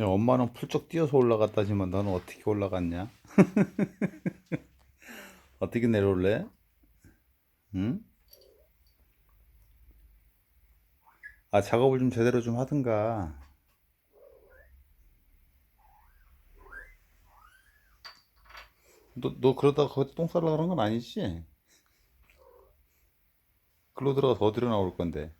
야, 엄마는 풀쩍 뛰어서 올라갔다지만 너는 어떻게 올라갔냐? 어떻게 내려올래? 응? 아, 작업을 좀 제대로 좀 하든가. 너, 너 그러다가 거기서 똥 싸려고 그런 건 아니지? 글로 들어가서 어디로 나올 건데?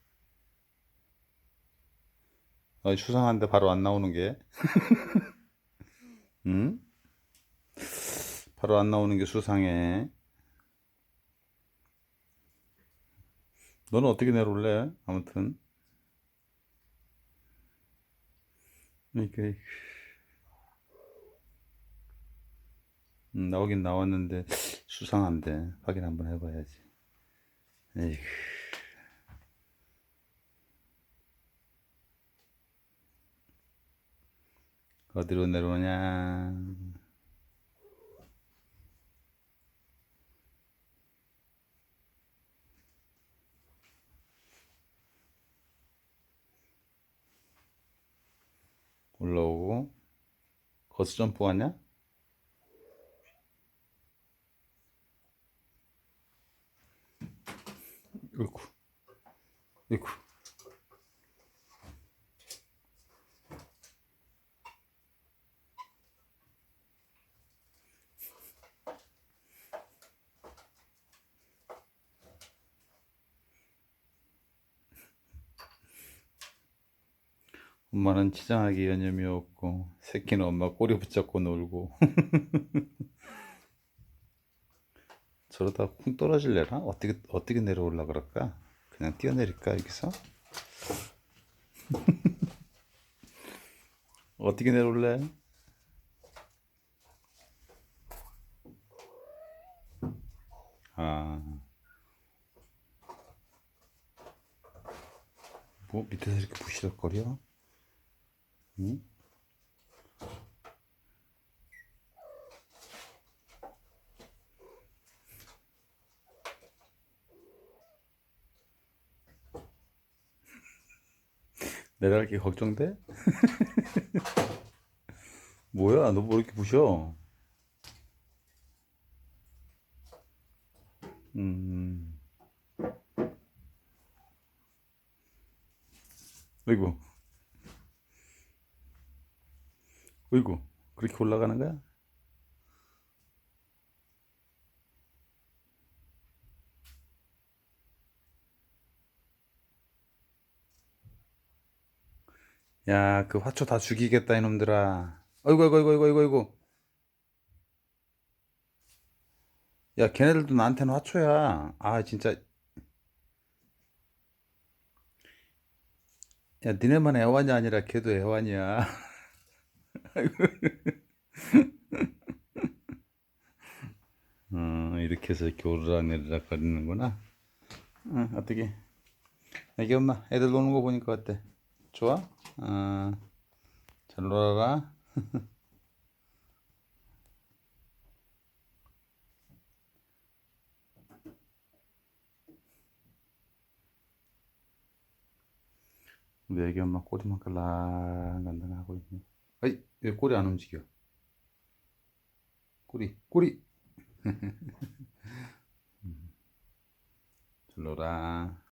어, 수상한데 바로 안 나오는 게? 응? 바로 안 나오는 게 수상해. 너는 어떻게 내려올래? 아무튼. 이게, 음, 나오긴 나왔는데, 수상한데. 확인 한번 해봐야지. 에이 어디로 내려오냐? 올라오고 거스 점프 하냐? 으이구 으이구 엄마는 치장하기 여념이 없고 새끼는 엄마 꼬리 붙잡고 놀고 저러다 쿵 떨어질래나? 어떻게 어떻게 내려올라 그럴까? 그냥 뛰어내릴까 여기서? 어떻게 내려올래? 아, 뭐 밑에서 이렇게 부시럭거려? 응? 내려갈 게 걱정돼? 뭐야, 너 뭐 이렇게 부셔? 음, 어이구, 어이구, 그렇게 올라가는 거야? 야, 그 화초 다 죽이겠다, 이놈들아. 어이구, 어이구, 어이구, 어이구, 어이구. 야, 걔네들도 나한테는 화초야. 아, 진짜. 야, 니네만 애완이 아니라 걔도 애완이야. 어, 이렇게 해서 이렇게 오르락 내리락 거리는구나. 응, 어떻게? 애기 엄마, 애들 노는 거 보니까 어때? 좋아? 어, 잘 놀아라. 우리 애기 엄마 꼬리만 깔랑깔랑 하고 있네. 아이, 왜 꼬리 안 움직여? 꼬리, 꼬리. 잘 놀아.